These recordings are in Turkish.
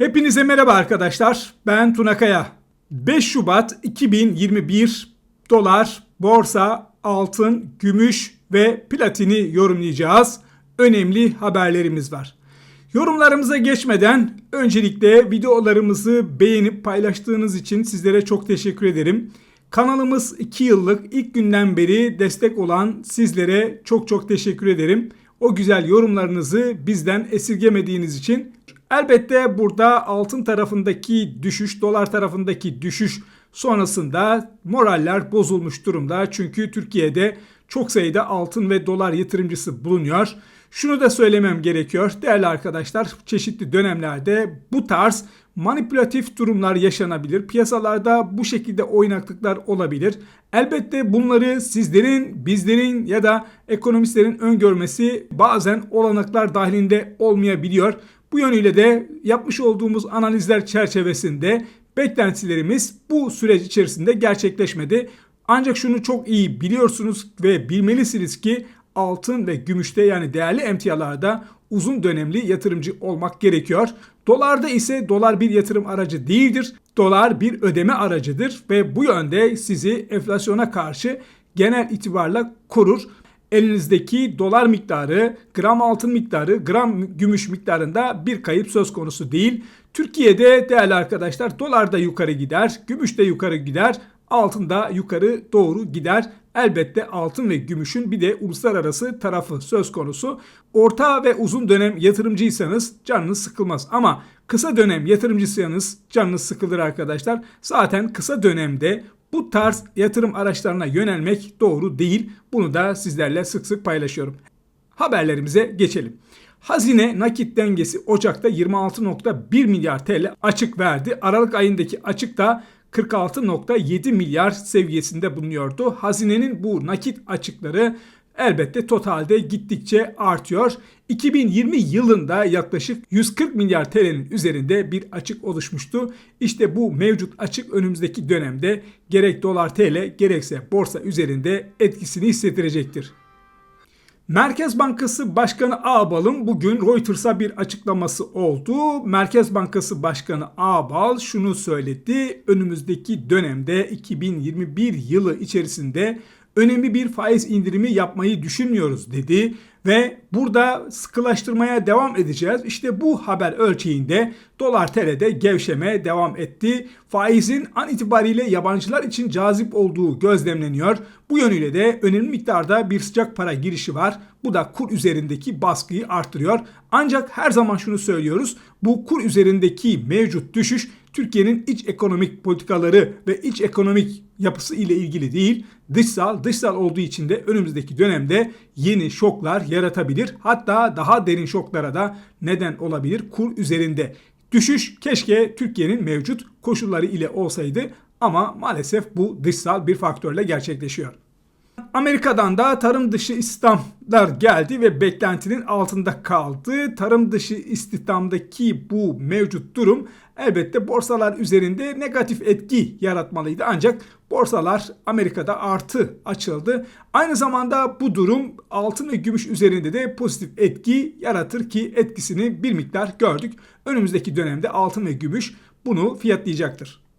Hepinize merhaba arkadaşlar. Ben Tuna Kaya. 5 Şubat 2021 dolar, borsa, altın, gümüş ve platini yorumlayacağız. Önemli haberlerimiz var. Yorumlarımıza geçmeden öncelikle videolarımızı beğenip paylaştığınız için sizlere çok teşekkür ederim. Kanalımız 2 yıllık ilk günden beri destek olan sizlere çok çok teşekkür ederim. O güzel yorumlarınızı bizden esirgemediğiniz için Elbette burada altın tarafındaki düşüş, dolar tarafındaki düşüş sonrasında moraller bozulmuş durumda. Çünkü Türkiye'de çok sayıda altın ve dolar yatırımcısı bulunuyor. Şunu da söylemem gerekiyor değerli arkadaşlar çeşitli dönemlerde bu tarz manipülatif durumlar yaşanabilir. Piyasalarda bu şekilde oynaklıklar olabilir. Elbette bunları sizlerin, bizlerin ya da ekonomistlerin öngörmesi bazen olanaklar dahilinde olmayabiliyor. Bu yönüyle de yapmış olduğumuz analizler çerçevesinde beklentilerimiz bu süreç içerisinde gerçekleşmedi. Ancak şunu çok iyi biliyorsunuz ve bilmelisiniz ki altın ve gümüşte yani değerli emtialarda uzun dönemli yatırımcı olmak gerekiyor. Dolarda ise dolar bir yatırım aracı değildir. Dolar bir ödeme aracıdır ve bu yönde sizi enflasyona karşı genel itibarla korur elinizdeki dolar miktarı, gram altın miktarı, gram gümüş miktarında bir kayıp söz konusu değil. Türkiye'de değerli arkadaşlar dolar da yukarı gider, gümüş de yukarı gider, altın da yukarı doğru gider. Elbette altın ve gümüşün bir de uluslararası tarafı söz konusu. Orta ve uzun dönem yatırımcıysanız canınız sıkılmaz ama kısa dönem yatırımcıysanız canınız sıkılır arkadaşlar. Zaten kısa dönemde bu tarz yatırım araçlarına yönelmek doğru değil. Bunu da sizlerle sık sık paylaşıyorum. Haberlerimize geçelim. Hazine nakit dengesi Ocak'ta 26.1 milyar TL açık verdi. Aralık ayındaki açık da 46.7 milyar seviyesinde bulunuyordu. Hazinenin bu nakit açıkları elbette totalde gittikçe artıyor. 2020 yılında yaklaşık 140 milyar TL'nin üzerinde bir açık oluşmuştu. İşte bu mevcut açık önümüzdeki dönemde gerek dolar TL gerekse borsa üzerinde etkisini hissettirecektir. Merkez Bankası Başkanı Ağbal'ın bugün Reuters'a bir açıklaması oldu. Merkez Bankası Başkanı Ağbal şunu söyledi. Önümüzdeki dönemde 2021 yılı içerisinde önemli bir faiz indirimi yapmayı düşünmüyoruz dedi ve burada sıkılaştırmaya devam edeceğiz. İşte bu haber ölçeğinde dolar TL'de gevşemeye devam etti. Faizin an itibariyle yabancılar için cazip olduğu gözlemleniyor. Bu yönüyle de önemli miktarda bir sıcak para girişi var. Bu da kur üzerindeki baskıyı arttırıyor. Ancak her zaman şunu söylüyoruz. Bu kur üzerindeki mevcut düşüş Türkiye'nin iç ekonomik politikaları ve iç ekonomik yapısı ile ilgili değil, dışsal, dışsal olduğu için de önümüzdeki dönemde yeni şoklar yaratabilir. Hatta daha derin şoklara da neden olabilir kur üzerinde. Düşüş keşke Türkiye'nin mevcut koşulları ile olsaydı ama maalesef bu dışsal bir faktörle gerçekleşiyor. Amerika'dan da tarım dışı istihdamlar geldi ve beklentinin altında kaldı. Tarım dışı istihdamdaki bu mevcut durum elbette borsalar üzerinde negatif etki yaratmalıydı. Ancak borsalar Amerika'da artı açıldı. Aynı zamanda bu durum altın ve gümüş üzerinde de pozitif etki yaratır ki etkisini bir miktar gördük. Önümüzdeki dönemde altın ve gümüş bunu fiyatlayacaktır.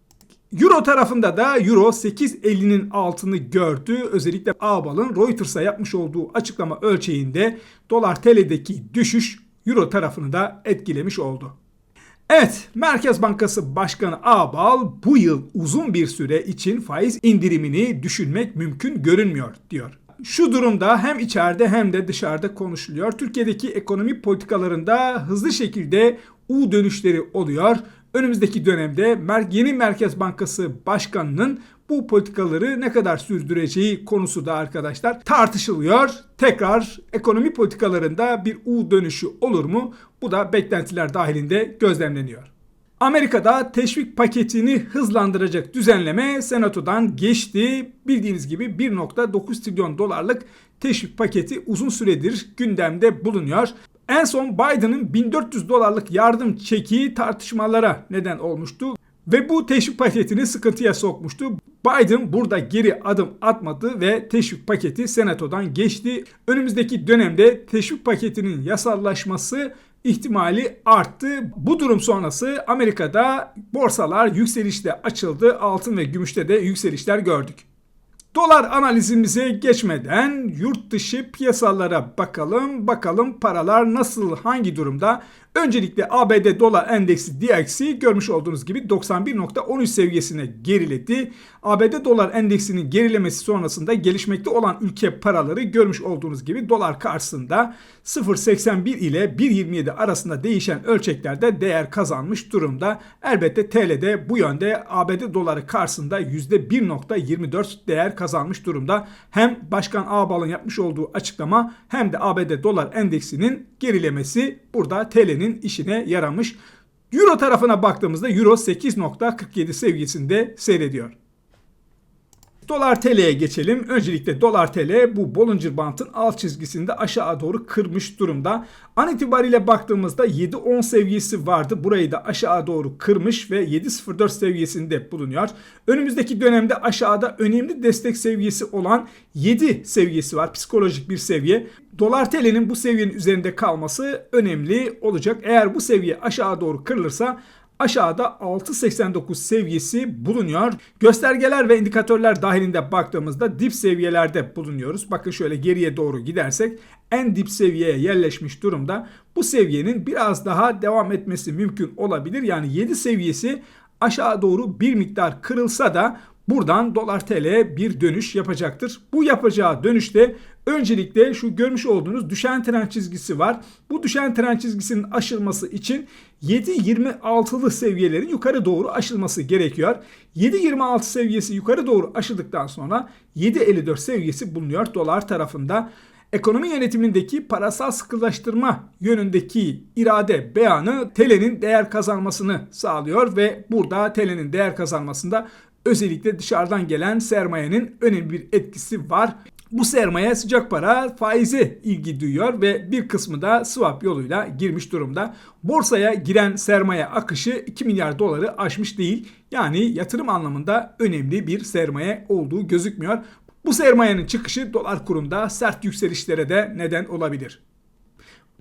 Euro tarafında da Euro 8.50'nin altını gördü. Özellikle Ağbal'ın Reuters'a yapmış olduğu açıklama ölçeğinde dolar TL'deki düşüş Euro tarafını da etkilemiş oldu. Evet, Merkez Bankası Başkanı Ağbal bu yıl uzun bir süre için faiz indirimini düşünmek mümkün görünmüyor diyor. Şu durumda hem içeride hem de dışarıda konuşuluyor. Türkiye'deki ekonomi politikalarında hızlı şekilde U dönüşleri oluyor. Önümüzdeki dönemde yeni Merkez Bankası Başkanı'nın bu politikaları ne kadar sürdüreceği konusu da arkadaşlar tartışılıyor. Tekrar ekonomi politikalarında bir U dönüşü olur mu? Bu da beklentiler dahilinde gözlemleniyor. Amerika'da teşvik paketini hızlandıracak düzenleme senatodan geçti. Bildiğiniz gibi 1.9 trilyon dolarlık teşvik paketi uzun süredir gündemde bulunuyor. En son Biden'ın 1400 dolarlık yardım çeki tartışmalara neden olmuştu ve bu teşvik paketini sıkıntıya sokmuştu. Biden burada geri adım atmadı ve teşvik paketi senatodan geçti. Önümüzdeki dönemde teşvik paketinin yasallaşması ihtimali arttı. Bu durum sonrası Amerika'da borsalar yükselişte açıldı. Altın ve gümüşte de yükselişler gördük. Dolar analizimize geçmeden yurt dışı piyasalara bakalım. Bakalım paralar nasıl, hangi durumda? Öncelikle ABD dolar endeksi DXY görmüş olduğunuz gibi 91.13 seviyesine geriledi. ABD dolar endeksinin gerilemesi sonrasında gelişmekte olan ülke paraları görmüş olduğunuz gibi dolar karşısında 0.81 ile 1.27 arasında değişen ölçeklerde değer kazanmış durumda. Elbette TL'de bu yönde ABD doları karşısında %1.24 değer kazanmış durumda. Hem Başkan Ağbal'ın yapmış olduğu açıklama hem de ABD dolar endeksinin gerilemesi burada TL'nin işine yaramış. Euro tarafına baktığımızda Euro 8.47 seviyesinde seyrediyor. Dolar TL'ye geçelim. Öncelikle dolar TL bu Bollinger Band'ın alt çizgisinde aşağı doğru kırmış durumda. An itibariyle baktığımızda 7.10 seviyesi vardı. Burayı da aşağı doğru kırmış ve 7.04 seviyesinde bulunuyor. Önümüzdeki dönemde aşağıda önemli destek seviyesi olan 7 seviyesi var. Psikolojik bir seviye. Dolar TL'nin bu seviyenin üzerinde kalması önemli olacak. Eğer bu seviye aşağı doğru kırılırsa aşağıda 6.89 seviyesi bulunuyor. Göstergeler ve indikatörler dahilinde baktığımızda dip seviyelerde bulunuyoruz. Bakın şöyle geriye doğru gidersek en dip seviyeye yerleşmiş durumda. Bu seviyenin biraz daha devam etmesi mümkün olabilir. Yani 7 seviyesi aşağı doğru bir miktar kırılsa da buradan dolar TL bir dönüş yapacaktır. Bu yapacağı dönüşte öncelikle şu görmüş olduğunuz düşen trend çizgisi var. Bu düşen trend çizgisinin aşılması için 7.26'lı seviyelerin yukarı doğru aşılması gerekiyor. 7.26 seviyesi yukarı doğru aşıldıktan sonra 7.54 seviyesi bulunuyor dolar tarafında. Ekonomi yönetimindeki parasal sıkılaştırma yönündeki irade beyanı TL'nin değer kazanmasını sağlıyor ve burada TL'nin değer kazanmasında özellikle dışarıdan gelen sermayenin önemli bir etkisi var. Bu sermaye sıcak para faize ilgi duyuyor ve bir kısmı da swap yoluyla girmiş durumda. Borsaya giren sermaye akışı 2 milyar doları aşmış değil. Yani yatırım anlamında önemli bir sermaye olduğu gözükmüyor. Bu sermayenin çıkışı dolar kurunda sert yükselişlere de neden olabilir.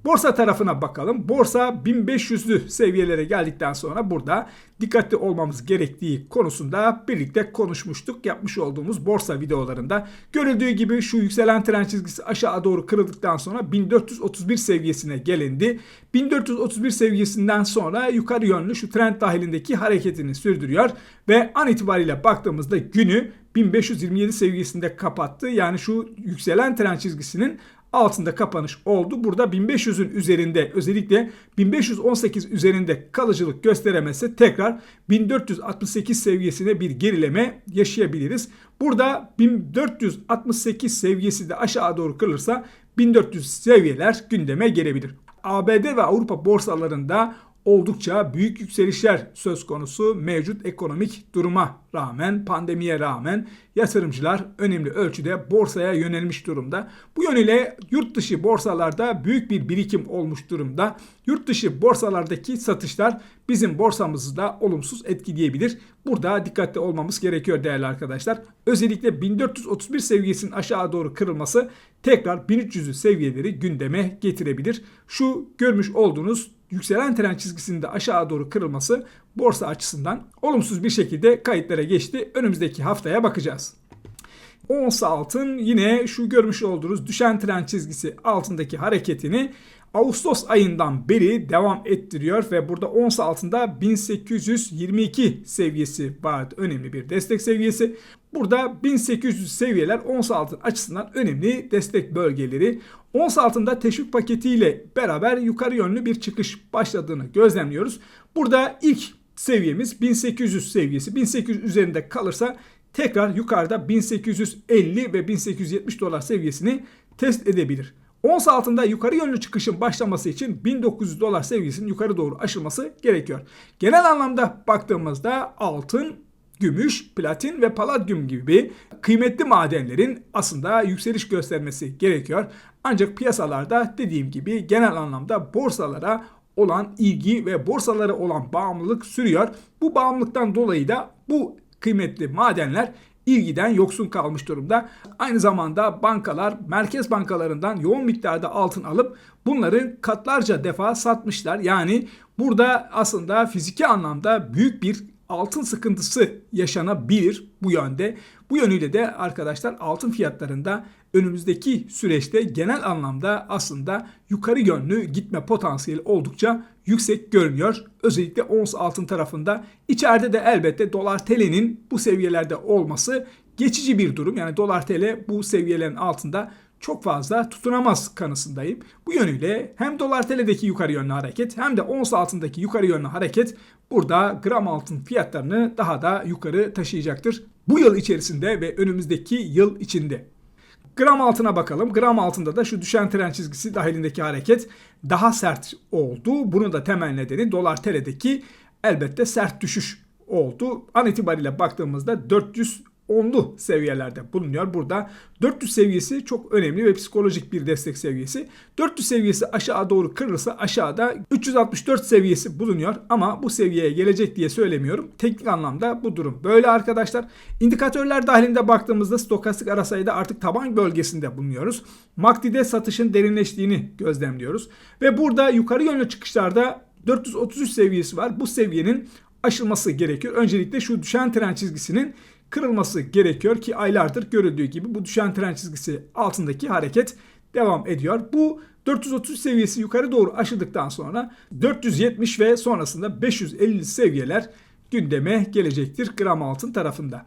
Borsa tarafına bakalım. Borsa 1500'lü seviyelere geldikten sonra burada dikkatli olmamız gerektiği konusunda birlikte konuşmuştuk. Yapmış olduğumuz borsa videolarında. Görüldüğü gibi şu yükselen trend çizgisi aşağı doğru kırıldıktan sonra 1431 seviyesine gelindi. 1431 seviyesinden sonra yukarı yönlü şu trend dahilindeki hareketini sürdürüyor ve an itibariyle baktığımızda günü 1527 seviyesinde kapattı. Yani şu yükselen trend çizgisinin altında kapanış oldu. Burada 1500'ün üzerinde özellikle 1518 üzerinde kalıcılık gösteremezse tekrar 1468 seviyesine bir gerileme yaşayabiliriz. Burada 1468 seviyesi de aşağı doğru kırılırsa 1400 seviyeler gündeme gelebilir. ABD ve Avrupa borsalarında oldukça büyük yükselişler söz konusu mevcut ekonomik duruma rağmen, pandemiye rağmen yatırımcılar önemli ölçüde borsaya yönelmiş durumda. Bu yönüyle yurt dışı borsalarda büyük bir birikim olmuş durumda. Yurt dışı borsalardaki satışlar bizim borsamızı da olumsuz etkileyebilir. Burada dikkatli olmamız gerekiyor değerli arkadaşlar. Özellikle 1431 seviyesinin aşağı doğru kırılması tekrar 1300'ü seviyeleri gündeme getirebilir. Şu görmüş olduğunuz yükselen trend çizgisinde aşağı doğru kırılması borsa açısından olumsuz bir şekilde kayıtlara geçti. Önümüzdeki haftaya bakacağız. Ons altın yine şu görmüş olduğunuz düşen trend çizgisi altındaki hareketini Ağustos ayından beri devam ettiriyor ve burada ons altında 1822 seviyesi vardı. Önemli bir destek seviyesi. Burada 1800 seviyeler ons altın açısından önemli destek bölgeleri. Ons altında teşvik paketiyle beraber yukarı yönlü bir çıkış başladığını gözlemliyoruz. Burada ilk seviyemiz 1800 seviyesi. 1800 üzerinde kalırsa tekrar yukarıda 1850 ve 1870 dolar seviyesini test edebilir. Ons altında yukarı yönlü çıkışın başlaması için 1900 dolar seviyesinin yukarı doğru aşılması gerekiyor. Genel anlamda baktığımızda altın, gümüş, platin ve paladyum gibi kıymetli madenlerin aslında yükseliş göstermesi gerekiyor. Ancak piyasalarda dediğim gibi genel anlamda borsalara olan ilgi ve borsalara olan bağımlılık sürüyor. Bu bağımlılıktan dolayı da bu kıymetli madenler ilgiden yoksun kalmış durumda. Aynı zamanda bankalar merkez bankalarından yoğun miktarda altın alıp bunları katlarca defa satmışlar. Yani burada aslında fiziki anlamda büyük bir altın sıkıntısı yaşanabilir bu yönde. Bu yönüyle de arkadaşlar altın fiyatlarında önümüzdeki süreçte genel anlamda aslında yukarı yönlü gitme potansiyeli oldukça yüksek görünüyor. Özellikle ons altın tarafında. İçeride de elbette dolar TL'nin bu seviyelerde olması geçici bir durum. Yani dolar TL bu seviyelerin altında çok fazla tutunamaz kanısındayım. Bu yönüyle hem dolar TL'deki yukarı yönlü hareket hem de ons altındaki yukarı yönlü hareket burada gram altın fiyatlarını daha da yukarı taşıyacaktır. Bu yıl içerisinde ve önümüzdeki yıl içinde. Gram altına bakalım. Gram altında da şu düşen tren çizgisi dahilindeki hareket daha sert oldu. Bunun da temel nedeni dolar TL'deki elbette sert düşüş oldu. An itibariyle baktığımızda 400 onlu seviyelerde bulunuyor. Burada 400 seviyesi çok önemli ve psikolojik bir destek seviyesi. 400 seviyesi aşağı doğru kırılırsa aşağıda 364 seviyesi bulunuyor ama bu seviyeye gelecek diye söylemiyorum. Teknik anlamda bu durum böyle arkadaşlar. İndikatörler dahilinde baktığımızda stokastik ara sayıda artık taban bölgesinde bulunuyoruz. MACD'de satışın derinleştiğini gözlemliyoruz. Ve burada yukarı yönlü çıkışlarda 433 seviyesi var. Bu seviyenin aşılması gerekiyor. Öncelikle şu düşen tren çizgisinin kırılması gerekiyor ki aylardır görüldüğü gibi bu düşen tren çizgisi altındaki hareket devam ediyor. Bu 430 seviyesi yukarı doğru aşıldıktan sonra 470 ve sonrasında 550 seviyeler gündeme gelecektir gram altın tarafında.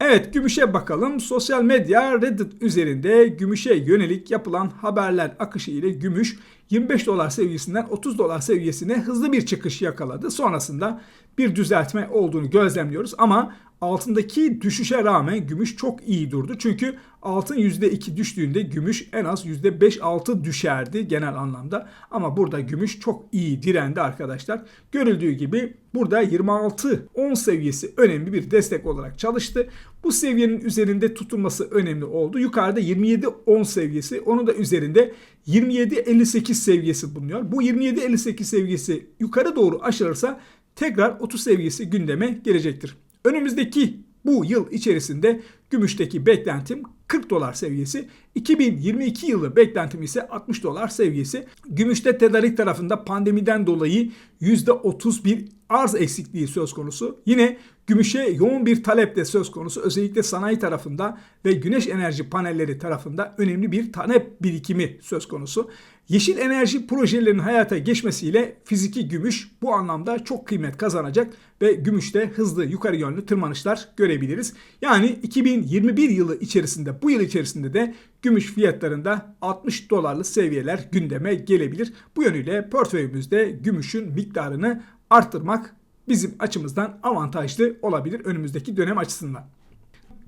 Evet gümüşe bakalım. Sosyal medya Reddit üzerinde gümüşe yönelik yapılan haberler akışı ile gümüş 25 dolar seviyesinden 30 dolar seviyesine hızlı bir çıkış yakaladı. Sonrasında bir düzeltme olduğunu gözlemliyoruz ama altındaki düşüşe rağmen gümüş çok iyi durdu. Çünkü altın %2 düştüğünde gümüş en az %5-6 düşerdi genel anlamda. Ama burada gümüş çok iyi direndi arkadaşlar. Görüldüğü gibi burada 26-10 seviyesi önemli bir destek olarak çalıştı. Bu seviyenin üzerinde tutulması önemli oldu. Yukarıda 27-10 seviyesi onun da üzerinde 27-58 seviyesi bulunuyor. Bu 27-58 seviyesi yukarı doğru aşılırsa tekrar 30 seviyesi gündeme gelecektir. Önümüzdeki bu yıl içerisinde gümüşteki beklentim 40 dolar seviyesi. 2022 yılı beklentim ise 60 dolar seviyesi. Gümüşte tedarik tarafında pandemiden dolayı %30 bir arz eksikliği söz konusu. Yine gümüşe yoğun bir talep de söz konusu. Özellikle sanayi tarafında ve güneş enerji panelleri tarafında önemli bir talep birikimi söz konusu. Yeşil enerji projelerinin hayata geçmesiyle fiziki gümüş bu anlamda çok kıymet kazanacak ve gümüşte hızlı yukarı yönlü tırmanışlar görebiliriz. Yani 2021 yılı içerisinde bu yıl içerisinde de gümüş fiyatlarında 60 dolarlı seviyeler gündeme gelebilir. Bu yönüyle portföyümüzde gümüşün miktarını arttırmak bizim açımızdan avantajlı olabilir önümüzdeki dönem açısından.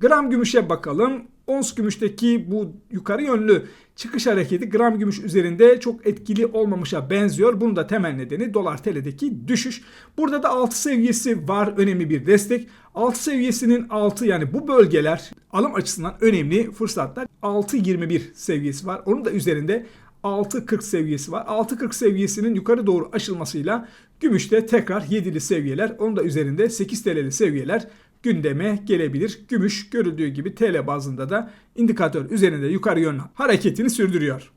Gram gümüşe bakalım. Ons gümüşteki bu yukarı yönlü çıkış hareketi gram gümüş üzerinde çok etkili olmamışa benziyor. Bunun da temel nedeni dolar TL'deki düşüş. Burada da 6 seviyesi var önemli bir destek. 6 seviyesinin altı yani bu bölgeler alım açısından önemli fırsatlar. 6.21 seviyesi var. Onun da üzerinde 6.40 seviyesi var. 6.40 seviyesinin yukarı doğru aşılmasıyla gümüşte tekrar 7'li seviyeler. Onun da üzerinde 8 TL'li seviyeler gündeme gelebilir. Gümüş görüldüğü gibi TL bazında da indikatör üzerinde yukarı yönlü hareketini sürdürüyor.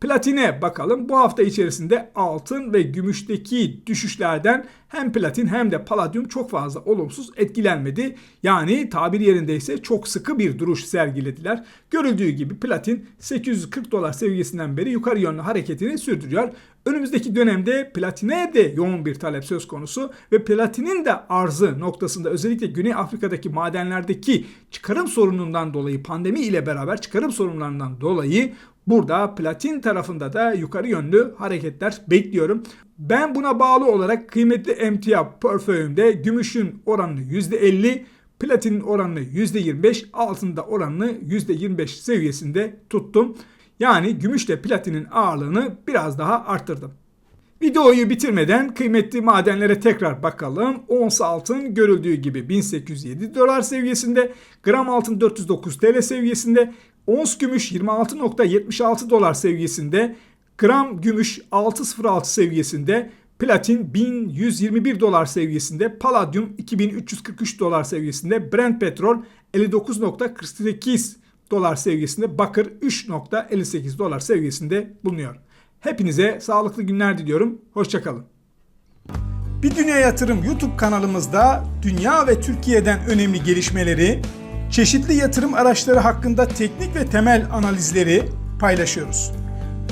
Platine bakalım. Bu hafta içerisinde altın ve gümüşteki düşüşlerden hem platin hem de paladyum çok fazla olumsuz etkilenmedi. Yani tabir yerindeyse çok sıkı bir duruş sergilediler. Görüldüğü gibi platin 840 dolar seviyesinden beri yukarı yönlü hareketini sürdürüyor. Önümüzdeki dönemde platine de yoğun bir talep söz konusu ve platinin de arzı noktasında özellikle Güney Afrika'daki madenlerdeki çıkarım sorunundan dolayı pandemi ile beraber çıkarım sorunlarından dolayı Burada platin tarafında da yukarı yönlü hareketler bekliyorum. Ben buna bağlı olarak kıymetli emtia portföyümde gümüşün oranını %50, platinin oranını %25, altında oranını %25 seviyesinde tuttum. Yani gümüşle platinin ağırlığını biraz daha arttırdım. Videoyu bitirmeden kıymetli madenlere tekrar bakalım. Ons altın görüldüğü gibi 1807 dolar seviyesinde, gram altın 409 TL seviyesinde, Ons gümüş 26.76 dolar seviyesinde, gram gümüş 6.06 seviyesinde, Platin 1121 dolar seviyesinde, Palladium 2343 dolar seviyesinde, Brent petrol 59.48 dolar seviyesinde, bakır 3.58 dolar seviyesinde bulunuyor. Hepinize sağlıklı günler diliyorum. Hoşçakalın. Bir Dünya Yatırım YouTube kanalımızda dünya ve Türkiye'den önemli gelişmeleri, çeşitli yatırım araçları hakkında teknik ve temel analizleri paylaşıyoruz.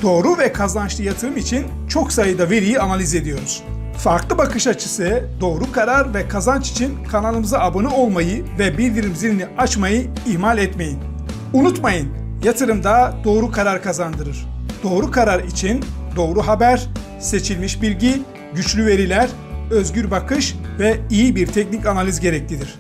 Doğru ve kazançlı yatırım için çok sayıda veriyi analiz ediyoruz. Farklı bakış açısı, doğru karar ve kazanç için kanalımıza abone olmayı ve bildirim zilini açmayı ihmal etmeyin. Unutmayın, yatırımda doğru karar kazandırır. Doğru karar için doğru haber, seçilmiş bilgi, güçlü veriler, özgür bakış ve iyi bir teknik analiz gereklidir.